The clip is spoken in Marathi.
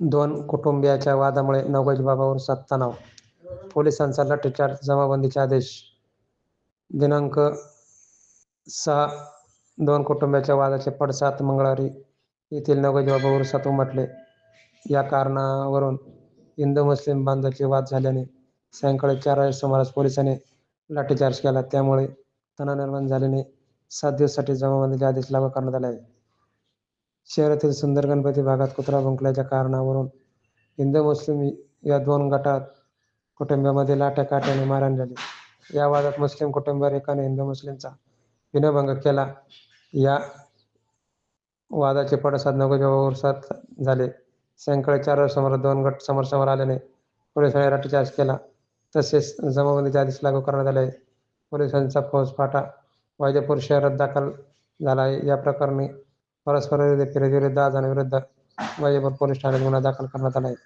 दोन कुटुंबियाच्या वादामुळे नवगोजी बाबावर सात तणाव पोलिसांचा लाठीचार्ज जमाबंदीचे आदेश. दिनांक सहा दोन कुटुंबियाच्या वादाचे पडसाद मंगळवारी येथील नवगोजी बाबा उरुसात उमटले. या कारणावरून हिंदू मुस्लिम बांधवाचे वाद झाल्याने सायंकाळी चार वाजे सुमारास पोलिसांनी लाठीचार्ज केला. त्यामुळे तणाव निर्माण झाल्याने सात दिवसासाठी जमाबंदीचे आदेश लागू करण्यात आले आहे शहरातील सुंदर गणपती भागात कुत्रा भुंकल्याच्या कारणावरून हिंदू मुस्लिम या दोन गटात कुटुंबामध्ये लाठ्याकाठ्याने मारण झाली. या वादात मुस्लिम कुटुंबावर एकाने हिंदू मुस्लिमचा विनयभंग केला. या वादाचे पडसाद नवगोजी झाले. सायंकाळी चार समोर दोन गट समोर समोर आल्याने पोलिसांनी लाठीचार्ज केला. तसेच जमाबंदीचे आदेश लागू करण्यात आले पोलिसांचा फौजफाटा वैजापूर शहरात दाखल झाला आहे. या प्रकरणी परस्पर परस्परविरोधी फिर्यादीविरुद्ध दहा विरुद्ध वैजापूर पोलीस ठाण्यात गुन्हा दाखल करण्यात आला आहे.